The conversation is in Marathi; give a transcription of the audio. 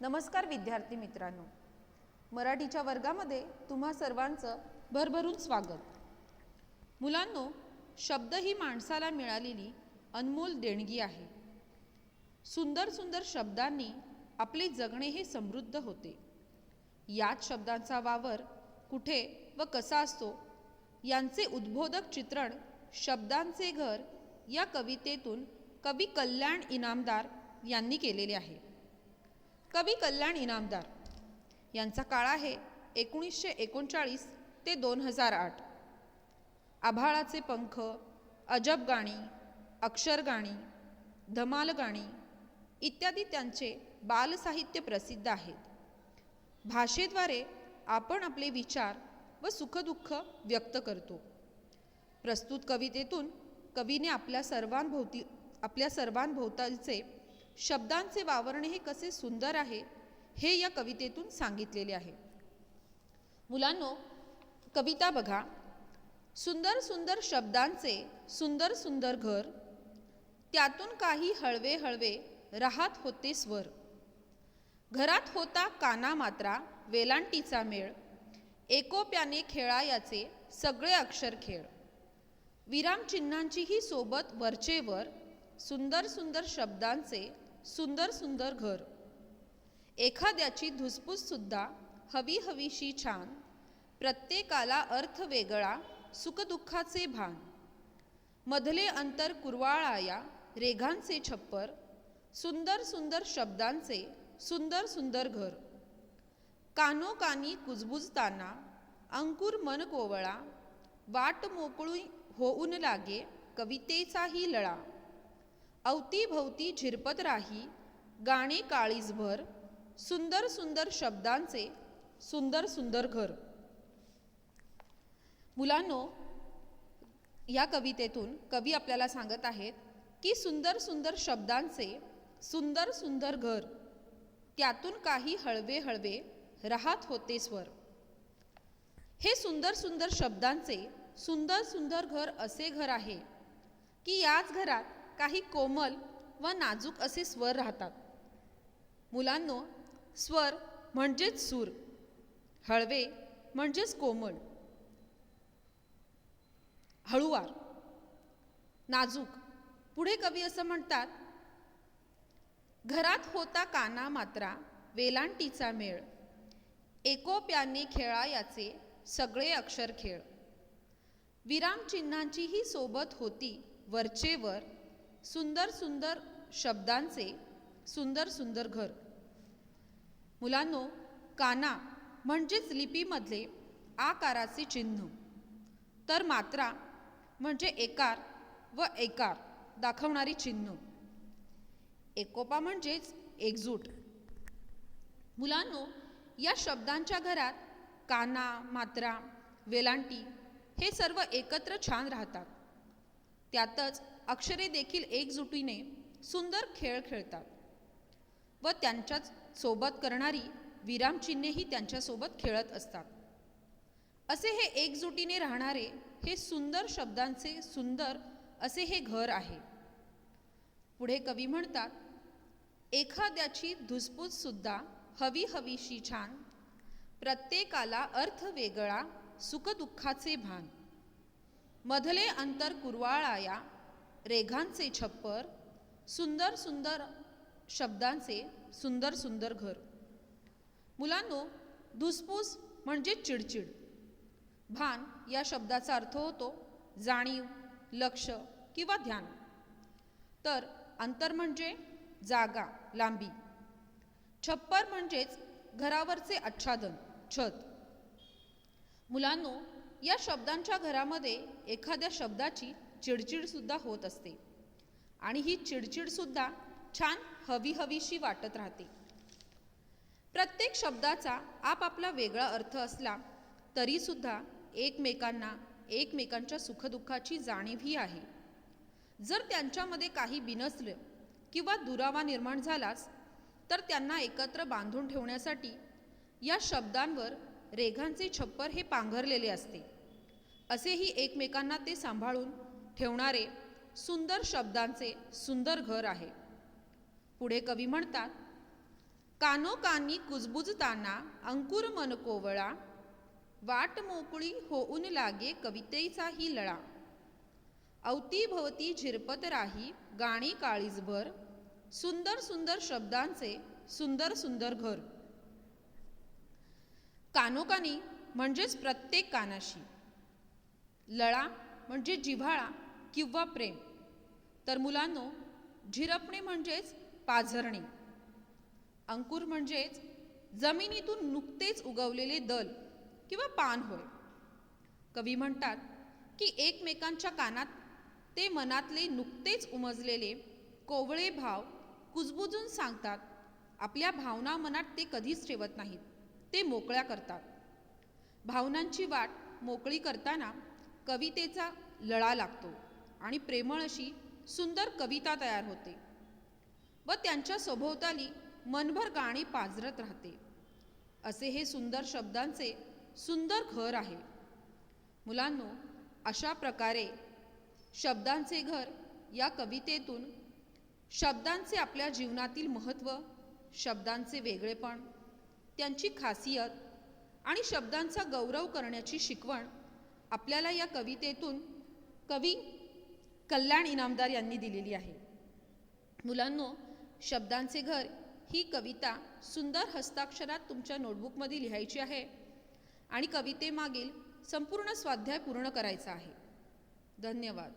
नमस्कार विद्यार्थी मित्रांनो. मराठीच्या वर्गामध्ये तुम्हा सर्वांचं भरभरून स्वागत. मुलांनो शब्द ही माणसाला मिळालेली अनमोल देणगी आहे. सुंदर सुंदर शब्दांनी आपले जगणे हे समृद्ध होते. याच शब्दांचा वावर कुठे व कसा असतो यांचे उद्बोधक चित्रण शब्दांचे घर या कवितेतून कवी कल्याण इनामदार यांनी केलेले आहे. कवी कल्याण इनामदार यांचा काळ आहे एकोणीसशे एकोणचाळीस ते दोन हजार आठ. आभाळाचे पंख अजब गाणी अक्षरगाणी धमाल गाणी इत्यादी त्यांचे बालसाहित्य प्रसिद्ध आहेत. भाषेद्वारे आपण आपले विचार व सुखदुःख व्यक्त करतो. प्रस्तुत कवितेतून कवीने आपल्या सर्वांभोवती आपल्या सर्वांभोवतालचे शब्दांचे वावरणे हे कसे सुंदर आहे हे या कवितेतून सांगितलेले आहे. मुलांनो कविता बघा. सुंदर सुंदर शब्दांचे सुंदर सुंदर घर त्यातून काही हळवे हळवे राहत होते स्वर. घरात होता काना मात्रा वेलांटीचा मेळ एकोप्याने खेळायाचे सगळे अक्षर खेळ. विरामचिन्हांचीही सोबत वरचेवर सुंदर सुंदर शब्दांचे सुंदर सुंदर घर. एखाद्याची धुसफूससुद्धा हवी हवीशी छान प्रत्येकाला अर्थ वेगळा सुखदुःखाचे भान. मधले अंतर कुरवाळाया रेघांचे छप्पर सुंदर सुंदर शब्दांचे सुंदर सुंदर घर. कानोकानी कुजबुजताना अंकुर मन कोवळा वाट मोकळी होऊन लागे कवितेचाही लळा. अवतीभवती झिरपत राही गाणे काळीजभर सुंदर सुंदर शब्दांचे सुंदर सुंदर घर. मुलांनो या कवितेतून कवी आपल्याला सांगत आहेत की सुंदर सुंदर शब्दांचे सुंदर सुंदर घर त्यातून काही हळवे हळवे राहत होते स्वर. हे सुंदर सुंदर शब्दांचे सुंदर सुंदर घर असे घर आहे की याच घरात काही कोमल व नाजूक असे स्वर राहतात. मुलांनो स्वर म्हणजेच सूर हळवे म्हणजेच कोमल. हळुवार नाजूक पुढे कवी असं म्हणतात घरात होता काना मात्रा वेलांटीचा मेळ. एकोप्याने खेळा याचे सगळे अक्षर खेळ. विरामचिन्हांचीही सोबत होती वरचेवर सुंदर सुंदर शब्दांचे सुंदर सुंदर घर. मुलांनो काना म्हणजेच लिपीमधले आकाराचे चिन्ह. तर मात्रा म्हणजे एकार व एकार दाखवणारी चिन्ह. एकोपा म्हणजेच एकजूट. मुलांनो या शब्दांच्या घरात काना मात्रा वेलांटी हे सर्व एकत्र छान राहतात. त्यातच अक्षरे देखील एकजुटीने सुंदर खेळ खेळतात व त्यांच्याच सोबत करणारी विरामचिन्हेही त्यांच्यासोबत खेळत असतात. असे हे एकजुटीने राहणारे हे सुंदर शब्दांचे सुंदर असे हे घर आहे. पुढे कवी म्हणतात एखाद्याची धुसपूससुद्धा हवी हवीशी छान प्रत्येकाला अर्थ वेगळा सुखदुःखाचे भान. मधले अंतर कुरवाळाया रेघांचे छप्पर सुंदर सुंदर शब्दांचे सुंदर सुंदर घर. मुलांनो धुसफूस म्हणजे चिडचिड. भान या शब्दाचा अर्थ होतो जाणीव लक्ष किंवा ध्यान. तर अंतर म्हणजे जागा लांबी. छप्पर म्हणजेच घरावरचे आच्छादन छत. मुलांनो या शब्दांच्या घरामध्ये एखाद्या शब्दाची चिडचिडसुद्धा होत असते. आणि ही चिडचिडसुद्धा छान हवी हवीशी वाटत राहते. प्रत्येक शब्दाचा आपापला वेगळा अर्थ असला तरीसुद्धा एकमेकांना एकमेकांच्या सुखदुःखाची जाणीवही आहे. जर त्यांच्यामध्ये काही बिनसलं किंवा दुरावा निर्माण झालाच तर त्यांना एकत्र बांधून ठेवण्यासाठी या शब्दांवर रेघांचे छप्पर हे पांघरलेले असते. असेही एकमेकांना ते सांभाळून ठेवणारे सुंदर शब्दांचे सुंदर घर आहे. पुढे कवी म्हणतात कानोकानी कुजबुजताना अंकुर मन कोवळा वाट मोकळी होऊन लागे कवितेचाही लळा. अवतीभवती झिरपत राही गाणी काळीजभर सुंदर सुंदर शब्दांचे सुंदर सुंदर घर. कानोकानी म्हणजेच प्रत्येक कानाशी. लळा म्हणजे जिव्हाळा किंवा प्रेम. तर मुलांनो झिरपणे म्हणजेच पाझरणे. अंकुर म्हणजेच जमिनीतून नुकतेच उगवलेले दल किंवा पान होय. कवी म्हणतात की एकमेकांच्या कानात ते मनातले नुकतेच उमजलेले कोवळे भाव कुजबुजून सांगतात. आपल्या भावना मनात ते कधीच ठेवत नाहीत. ते मोकळ्या करतात. भावनांची वाट मोकळी करताना कवितेचा लळा लागतो. आणि प्रेमळ अशी सुंदर कविता तयार होते व त्यांच्या सभोवताली मनभर गाणी पाजरत राहते. असे हे सुंदर शब्दांचे सुंदर घर आहे. मुलांनो अशा प्रकारे शब्दांचे घर या कवितेतून शब्दांचे आपल्या जीवनातील महत्त्व शब्दांचे वेगळेपण त्यांची खासियत आणि शब्दांचा गौरव करण्याची शिकवण आपल्याला या कवितेतून कवी कल्याण इनामदार यांनी दिलेली आहे. मुलांनो शब्दांचे घर ही कविता सुंदर हस्ताक्षरात तुमच्या नोटबुकमध्ये लिहायची आहे आणि कवितेमागील संपूर्ण स्वाध्याय पूर्ण करायचा आहे. धन्यवाद.